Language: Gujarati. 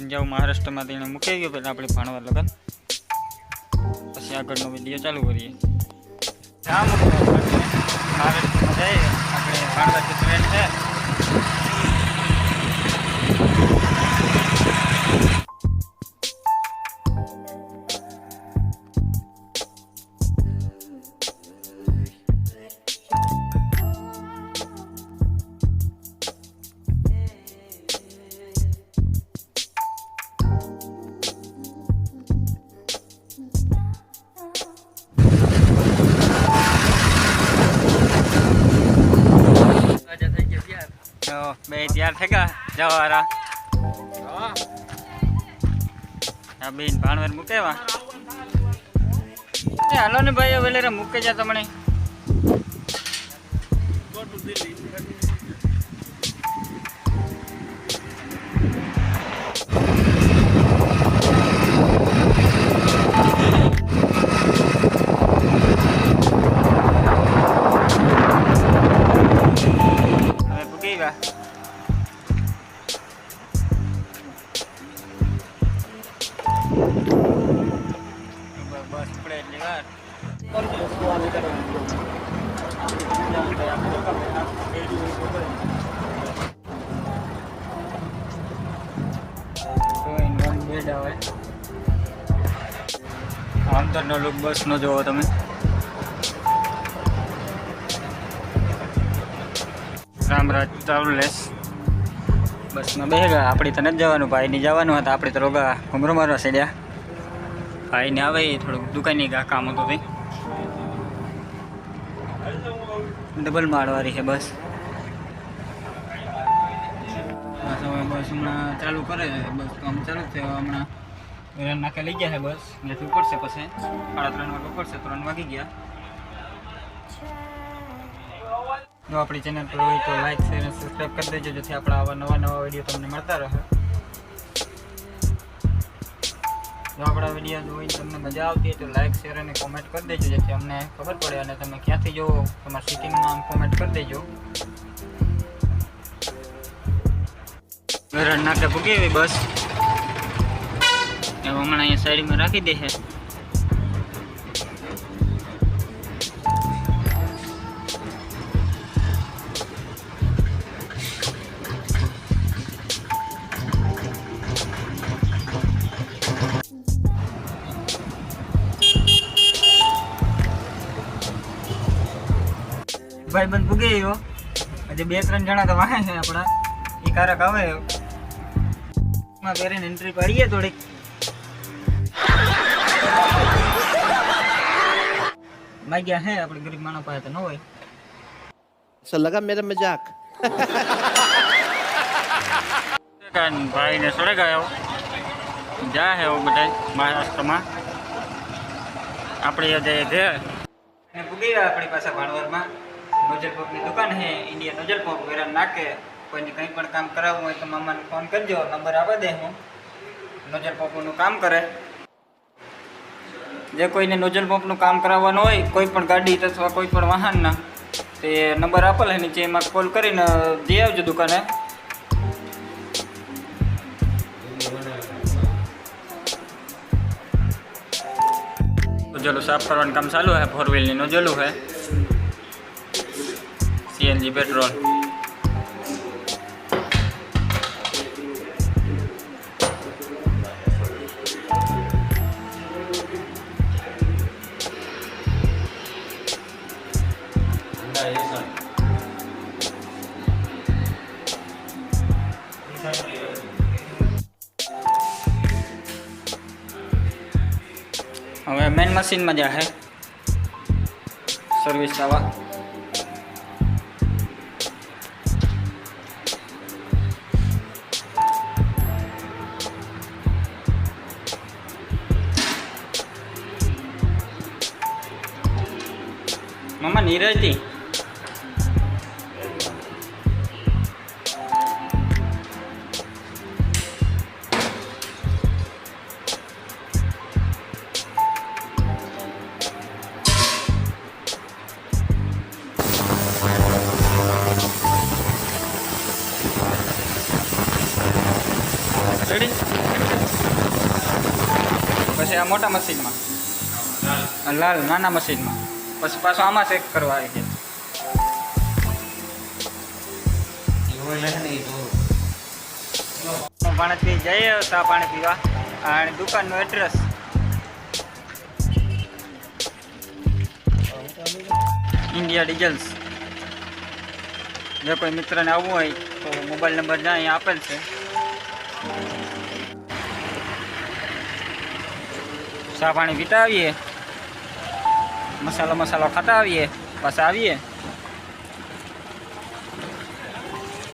જાવ મહારાષ્ટ્રમાં તેણે મૂકી ગયો, પહેલાં આપણે ભણવા લગન. પછી આગળનો વીડિયો ચાલુ કરીએ. હા મહારાષ્ટ્રમાં જઈએ. આપણે ભાણવાથી ટ્રેન છે તો બે તૈયાર થઈ ગયા જવાવાળા આ બેન ભાણવર મૂકેવા એ હાલો ને ભાઈ વેલેરે મૂકે જા તમને હવે પૂકી ગયા બસ પડે એટલી વાર અંદરનો લુક બસનો જોવો તમે રામરાજ ટ્રાવેલ્સ બસમાં બે ગયા આપણી તો નથી જવાનું ભાઈને જવાનું હતા આપણે તો રોગા ઘુમરો મારવા સેડ્યા ભાઈને આવે થોડુંક દુકાનની કા કામ હતું તે. ડબલ માળવાળી છે બસ. બસ હવે બસ હમણાં ચાલુ કરે બસ કામ ચાલુ છે. હમણાં વેરાન નાખે લઈ ગયા છે બસ. ત્યાંથી પડશે પછી. સાડા ત્રણ વાગે પડશે ત્રણ વાગી ગયા. જો આપણી ચેનલ પર હોય તો લાઈક શેર સબસ્ક્રાઈબ કરી દેજો, જેથી આપણા આવા નવા નવા વીડિયો તમને મળતા રહે. જો આપણા વીડિયો જોઈને તમને મજા આવતી હોય તો લાઇક શેર અને કોમેન્ટ કરી દેજો, જેથી અમને ખબર પડે અને તમે ક્યાંથી જોવો તમારા સિટીનું નામ કોમેન્ટ કરી દેજો. નાકે ભૂગી બસ. હમણાં અહીંયા સાઈડમાં રાખી દે ભાઈ બંધ ભૂગી આવ્યો હજી બે ત્રણ જણા તો વાહે છે આપણા. એ કારક આવે. માં પહેરીને એન્ટ્રી પાડીએ થોડીક. માગ્યા હે આપણે ગરીબ માણસ પાસે તો ન હોય. સર લગા મેરે મજાક ભાઈ ને સડે ગયો જા હે ઓ બધા મહારાષ્ટ્રમાં. આપણે જે છે પૂગી ગયા આપણી પાસે ભાણવરમાં. નોજલ પંપની દુકાન છે ઇન્ડિયા નોજલ પંપ વેરા નાખે કોઈને કંઈ પણ કામ કરાવવું હોય તો મામાને ફોન કરજો, નંબર આપી દે હું. નોજલ પંપનું કામ કરે. જે કોઈને નોજલ પંપનું કામ કરાવવાનું હોય, કોઈ પણ ગાડી અથવા કોઈ પણ વાહનના, તે નંબર આપેલ છે નીચે એમાં કોલ કરીને જઈ આવજો દુકાને. નોજલો સાફ કરવાનું કામ ચાલુ છે ફોર વ્હીલની નોજલું છે સીએનજી પેટ્રોલ હવે મેન મશીનમાં જા હે સર્વિસ આવા મમ્મા નીરજથી આ મોટા મશીનમાં લાલ. નાના મશીનમાં પછી પાછો આમાં ચેક કરવા આવી ગયા. પાણી પી જઈએ ચા પાણી પીવા. અને દુકાનનું એડ્રેસ ઇન્ડિયા ડીઝલ્સ જો કોઈ મિત્રને આવવું હોય તો મોબાઈલ નંબર જ્યાં અહીંયા આપેલ છે. ચા પાણી પીતા આવીએ. મસાલો મસાલો આવીએ પાછા આવીએ.